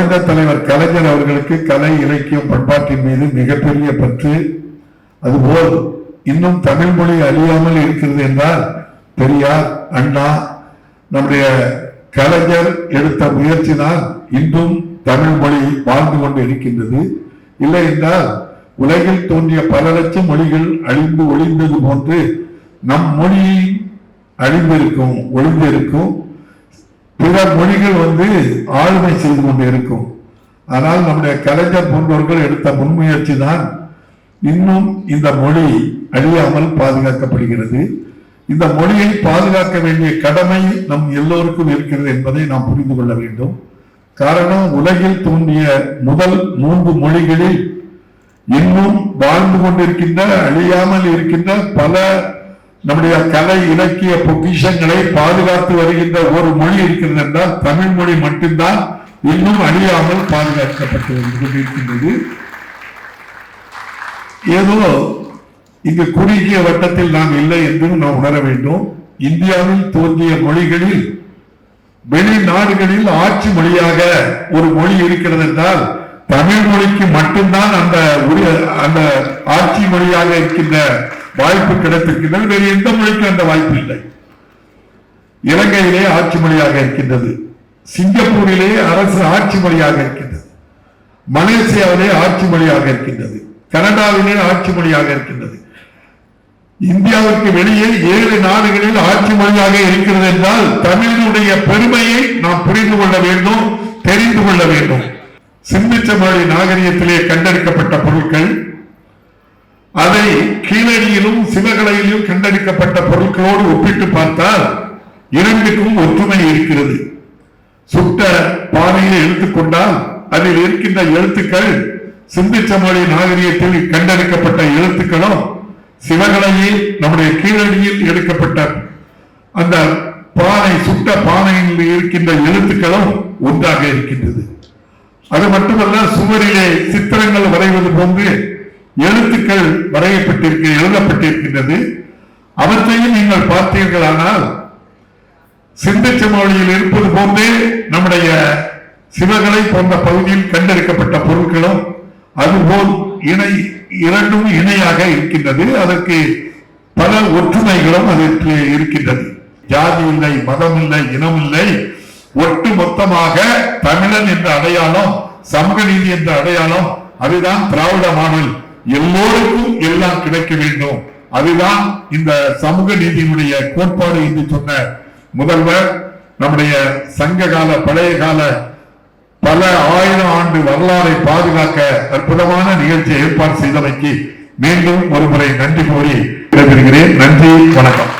மறைந்த தலைவர் கலைஞர் அவர்களுக்கு கலை இலக்கியம் பண்பாட்டின் மீது மிகப்பெரிய பற்று. அதுபோல் இன்னும் தமிழ் மொழி அழியாமல் இருக்கிறது என்றால் பெரியார் அண்ணா நம்முடைய கலைஞர் எடுத்த முயற்சினால் இன்றும் தமிழ் மொழி வாழ்ந்து கொண்டு இருக்கின்றது. இல்லை என்றால் உலகில் தோன்றிய பல லட்சம் மொழிகள் அழிந்து ஒளிந்தது போன்று நம் மொழி அழிந்திருக்கும் ஒளிந்திருக்கும். பிற மொழிகள் வந்து ஆளுமை செய்து கொண்டு இருக்கும். ஆனால் நம்முடைய கலைஞர் போன்றவர்கள் எடுத்த முன்முயற்சி தான் இன்னும் இந்த மொழி அழியாமல் பாதுகாக்கப்படுகிறது. இந்த மொழியை பாதுகாக்க வேண்டிய கடமை நம் எல்லோருக்கும் இருக்கிறது என்பதை நாம் புரிந்து கொள்ள வேண்டும். காரணம் உலகில் தோன்றிய முதல் மூன்று மொழிகளில் இன்னும் வாழ்ந்து கொண்டிருக்கின்ற அழியாமல் இருக்கின்ற பல நம்முடைய கலை இலக்கிய பொக்கிஷங்களை பாதுகாத்து வருகின்ற ஒரு மொழி இருக்கிறது என்றால் தமிழ் மொழி மட்டும்தான் இன்னும் அழியாமல் பாதுகாக்கப்பட்டு வந்து கொண்டிருக்கின்றது. ஏதோ இங்கு குறுகிய வட்டத்தில் நாம் இல்லை என்று நாம் உணர வேண்டும். இந்தியாவில் தோன்றிய மொழிகளில் வெளிநாடுகளில் ஆட்சி மொழியாக ஒரு மொழி இருக்கிறது என்றால் தமிழ் மொழிக்கு மட்டும்தான் அந்த அந்த ஆட்சி மொழியாக இருக்கின்ற வாய்ப்பு கிடைத்திருக்கின்றது வேறு எந்த மொழிக்கும் அந்த வாய்ப்பு இல்லை. இலங்கையிலே ஆட்சி மொழியாக இருக்கின்றது. சிங்கப்பூரிலே அரசு ஆட்சி மொழியாக இருக்கின்றது. மலேசியாவிலே ஆட்சி மொழியாக இருக்கின்றது. கனடாவிலே ஆட்சி மொழியாக இருக்கின்றது. இந்தியாவிற்கு வெளியே ஏழு நாடுகளில் ஆட்சி மொழியாக இருக்கிறது என்றால் தமிழினுடைய பெருமையை நாம் புரிந்து கொள்ள வேண்டும் தெரிந்து கொள்ள வேண்டும். சிந்திச்ச மொழி நாகரிகத்திலே கண்டெடுக்கப்பட்ட பொருட்கள் கீழடியிலும் சிவகலையிலும் கண்டெடுக்கப்பட்ட பொருட்களோடு ஒப்பிட்டு பார்த்தால் இரண்டுக்கும் ஒற்றுமை இருக்கிறது. சுட்ட பானையை எடுத்துக்கொண்டால் அதில் இருக்கின்ற எழுத்துக்கள் சிந்திச்சமொழி நாகரிகத்தில் கண்டெடுக்கப்பட்ட எழுத்துக்களும் சிவகலையில் நம்முடைய கீழடியில் எடுக்கப்பட்ட அந்த பானை சுட்ட பானையில் இருக்கின்ற எழுத்துக்களும் ஒன்றாக இருக்கின்றது. அது மட்டுமல்ல சுவரிலே சித்திரங்கள் வரைவது போன்று எழுத்துக்கள் வரையப்பட்டிருக்க எழுதப்பட்டிருக்கின்றது. அவற்றையும் நீங்கள் பார்த்தீர்களானால் சிந்தச்ச மொழியில் இருப்பது போன்றே நம்முடைய சிவகலை போன்ற பகுதியில் கண்டெடுக்கப்பட்ட பொருட்களும் அதுபோல் இணை இரண்டும் இணையாக இருக்கின்றது. அதற்கு பல ஒற்றுமைகளும் அதற்கு இருக்கின்றது. ஜாதி இல்லை மதம் இல்லை இனம் இல்லை ஒட்டு மொத்தமாக தமிழன் என்ற அடையாளம் சமூக நீதி என்ற அடையாளம் அதுதான் திராவிட மாடல். எல்லோருக்கும் எல்லாம் கிடைக்க வேண்டும். அதுதான் இந்த சமூக நீதியினுடைய கோட்பாடு என்று சொன்ன முதல்வர் நம்முடைய சங்க கால பழைய கால பல ஆயிரம் ஆண்டு வரலாறை பாதுகாக்க அற்புதமான நிகழ்ச்சியை ஏற்பாடு செய்தமைக்கு மீண்டும் ஒருமுறை நன்றி கூறி விடைபெறுகிறேன். நன்றி வணக்கம்.